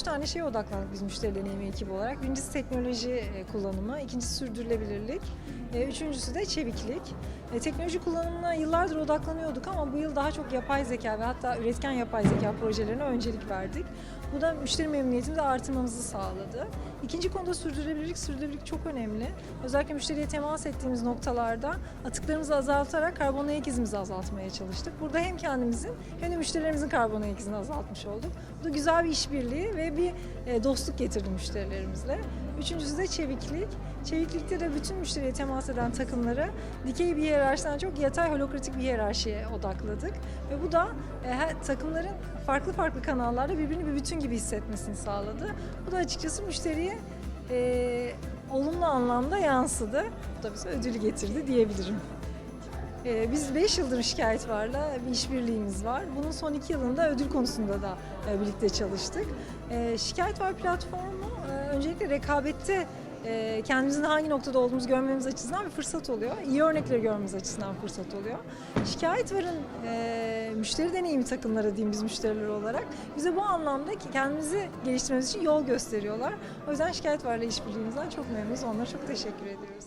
üç tane şeye odaklandık biz müşteri deneyimi ekibi olarak. Birincisi teknoloji e, kullanımı, ikincisi sürdürülebilirlik, e, üçüncüsü de çeviklik. E, teknoloji kullanımına yıllardır odaklanıyorduk ama bu yıl daha çok yapay zeka ve hatta üretken yapay zeka projelerine öncelik verdik. Bu da müşteri memnuniyetimizi artırmamızı sağladı. İkinci konuda sürdürülebilirlik. Sürdürülebilirlik çok önemli. Özellikle müşteriye temas ettiğimiz noktalarda atıklarımızı azaltarak karbon ayak izimizi azaltmaya çalıştık. Burada hem kendimizin hem de müşterilerimizin karbon ayak izini azaltmış olduk. Bu da güzel bir işbirliği ve bir e, dostluk getirdi müşterilerimizle. Üçüncüsü de çeviklik. Çeviklikte de bütün müşteriye temas eden takımları dikey bir hiyerarşiden çok yatay holokratik bir hiyerarşiye odakladık. Ve bu da e, takımların farklı farklı kanallarda birbirini bir bütün gibi hissetmesini sağladı. Bu da açıkçası müşteriye e, olumlu anlamda yansıdı. Bu da bize ödül getirdi diyebilirim. E, biz 5 yıldır şikayet varla bir işbirliğimiz var. Bunun son 2 yılında ödül konusunda da e, birlikte çalıştık. E, şikayet var platformu e, öncelikle rekabette e, kendimizin hangi noktada olduğumuzu görmemiz açısından bir fırsat oluyor. İyi örnekleri görmemiz açısından fırsat oluyor. Şikayet varın e, müşteri deneyimi takımları diyeyim biz müşteriler olarak bize bu anlamda kendimizi geliştirmemiz için yol gösteriyorlar. O yüzden şikayet varla işbirliğimizden çok memnunuz. Onlara çok teşekkür ediyoruz.